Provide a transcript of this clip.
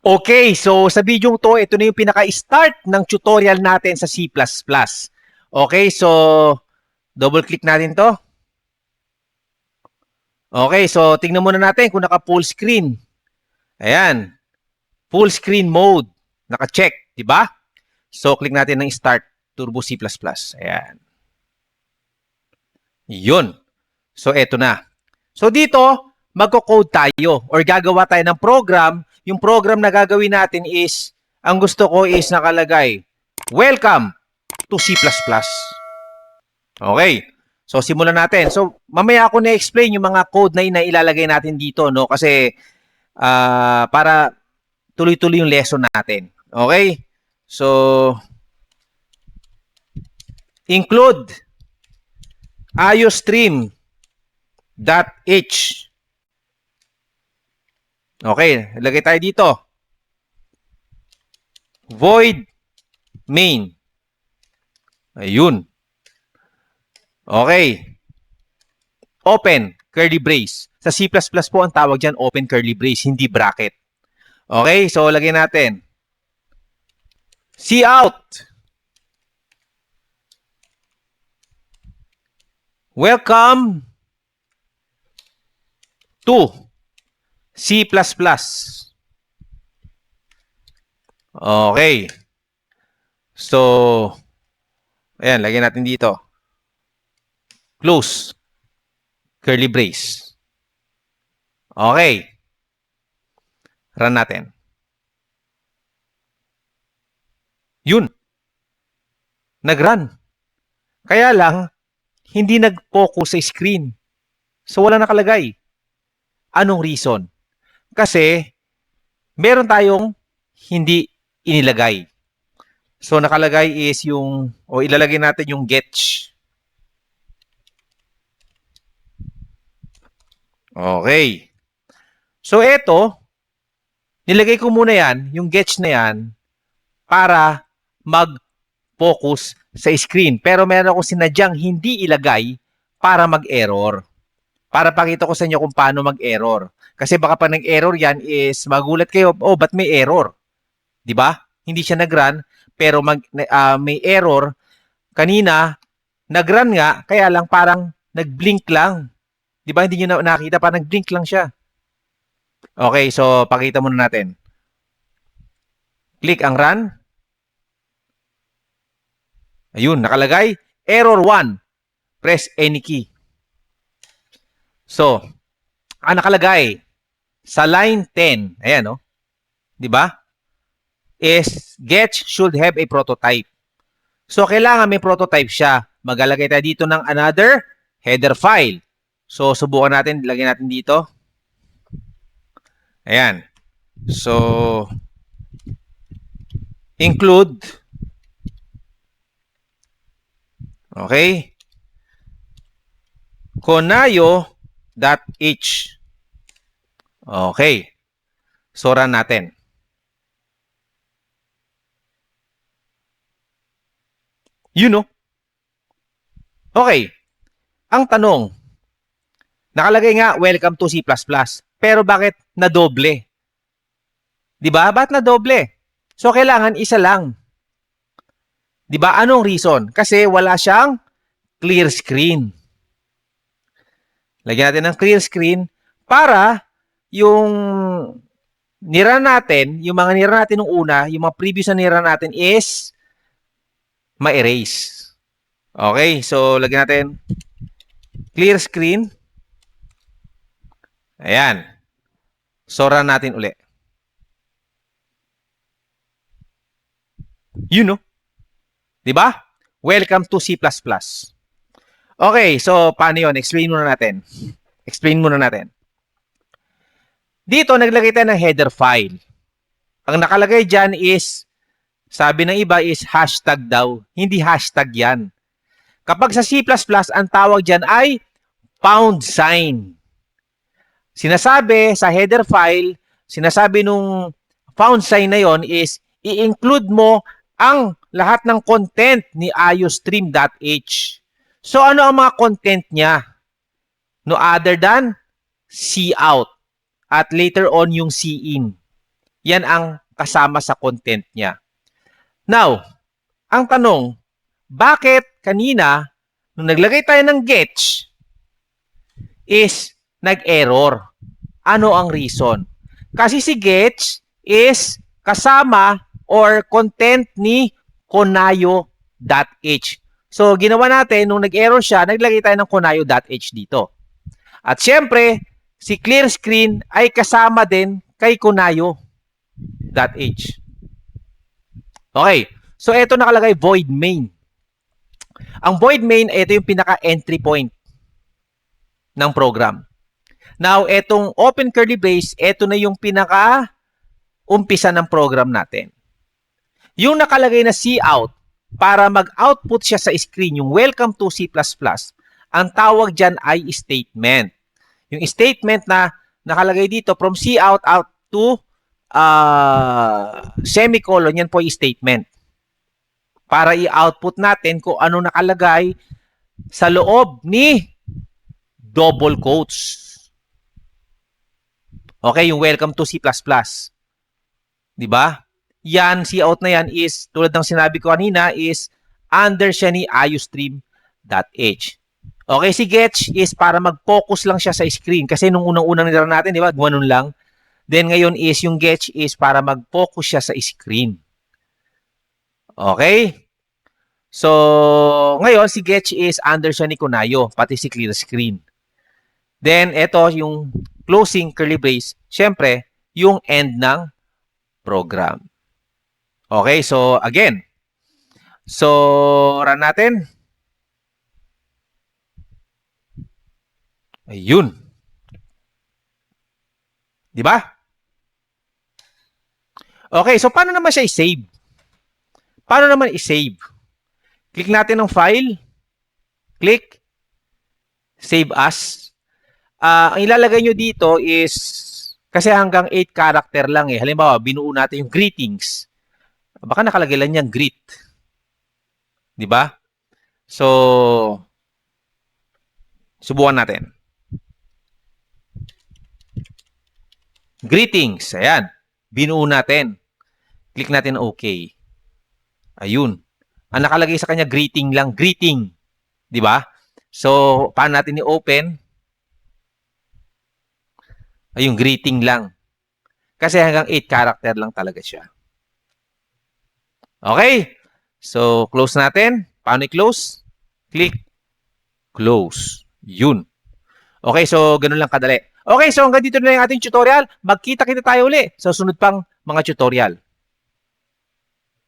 Okay, so sa video to, ito na yung pinaka-start ng tutorial natin sa C++. Okay, so double click natin to. Okay, so tingnan muna natin kung naka full screen. Ayan. Full screen mode. Naka-check, di ba? So click natin ng start Turbo C++. Ayan. Yun. So eto na. So dito, magko-code tayo or gagawa tayo ng program yung program na gagawin natin is, ang gusto ko is nakalagay, Welcome to C++. Okay. So, simulan natin. So, mamaya ako na-explain yung mga code na inailalagay natin dito, no? Kasi, uh, para tuloy-tuloy yung lesson natin. Okay? So, include iostream.h Okay, lagay tayo dito. Void main. Ayun. Okay. Open curly brace. Sa C++ po ang tawag dyan open curly brace, hindi bracket. Okay, so lagay natin. C out. Welcome to C++. Okay. So, ayan, lagyan natin dito. Close. Curly brace. Okay. Run natin. Yun. Nag-run. Kaya lang, hindi nag-focus sa screen. So, wala nakalagay. Anong reason? Kasi, meron tayong hindi inilagay. So, nakalagay is yung, o ilalagay natin yung getch. Okay. So, ito, nilagay ko muna yan, yung getch na yan, para mag-focus sa screen. Pero meron ako sinadyang hindi ilagay para mag-error. Para pakita ko sa inyo kung paano mag-error. Kasi baka pa nag-error yan is magulat kayo, oh, ba't may error? 'Di ba? Hindi siya nag-run, pero mag, uh, may error. Kanina, nag-run nga, kaya lang parang nag-blink lang. 'Di ba? Hindi niyo na nakita, pa nag-blink lang siya. Okay, so pakita muna natin. Click ang run. Ayun, nakalagay. Error 1. Press any key. So, ang nakalagay, sa line 10, ayan no? 'Di ba? Is get should have a prototype. So kailangan may prototype siya. Maglalagay tayo dito ng another header file. So subukan natin, lagyan natin dito. Ayan. So include Okay? Konayo.h Okay. So, run natin. You know? Okay. Ang tanong, nakalagay nga, welcome to C++. Pero bakit na doble? Di ba? Bakit na doble? So, kailangan isa lang. Di ba? Anong reason? Kasi wala siyang clear screen. Lagyan natin ng clear screen para yung nira natin, yung mga nira natin nung una, yung mga previous na nira natin is ma-erase. Okay, so lagyan natin clear screen. Ayan. So run natin uli. You know. 'Di ba? Welcome to C++. Okay, so paano 'yon? Explain muna natin. Explain muna natin. Dito, naglagay tayo ng header file. Ang nakalagay dyan is, sabi ng iba is hashtag daw. Hindi hashtag yan. Kapag sa C++, ang tawag dyan ay pound sign. Sinasabi sa header file, sinasabi nung pound sign na yon is i-include mo ang lahat ng content ni iostream.h. So ano ang mga content niya? No other than cout at later on yung C in. Yan ang kasama sa content niya. Now, ang tanong, bakit kanina, nung naglagay tayo ng getch, is nag-error? Ano ang reason? Kasi si getch is kasama or content ni konayo.h. So, ginawa natin, nung nag-error siya, naglagay tayo ng konayo.h dito. At syempre, si clear screen ay kasama din kay konayo.h. Okay. So, ito nakalagay void main. Ang void main, ito yung pinaka-entry point ng program. Now, etong open curly brace, ito na yung pinaka umpisa ng program natin. Yung nakalagay na cout, para mag-output siya sa screen, yung welcome to C++, ang tawag dyan ay statement. Yung statement na nakalagay dito, from cout out to uh, semicolon, yan po yung statement. Para i-output natin kung ano nakalagay sa loob ni double quotes. Okay, yung welcome to C++. 'Di ba? Yan, si out na yan is, tulad ng sinabi ko kanina, is under siya ni iostream.h. Okay, si Getch is para mag-focus lang siya sa screen. Kasi nung unang-unang nilaro natin, di ba, gumanon lang. Then ngayon is, yung Getch is para mag-focus siya sa screen. Okay? So, ngayon, si Getch is under siya ni Kunayo, pati si clear screen. Then, ito yung closing curly brace. Siyempre, yung end ng program. Okay, so again. So, run natin. Ayun. Di ba? Okay, so paano naman siya i-save? Paano naman i-save? Click natin ng file. Click. Save as. Uh, ang ilalagay nyo dito is, kasi hanggang 8 character lang eh. Halimbawa, binuo natin yung greetings. Baka nakalagay lang niyang greet. Di ba? So, subukan natin. Greetings. Ayan. Binuo natin. Click natin OK. Ayun. Ang nakalagay sa kanya, greeting lang. Greeting. Di ba? So, paano natin i-open? Ayun, greeting lang. Kasi hanggang 8 character lang talaga siya. Okay? So, close natin. Paano i-close? Click. Close. Yun. Okay, so ganun lang kadali. Okay, so hanggang dito na yung ating tutorial. Magkita-kita tayo uli sa sunod pang mga tutorial.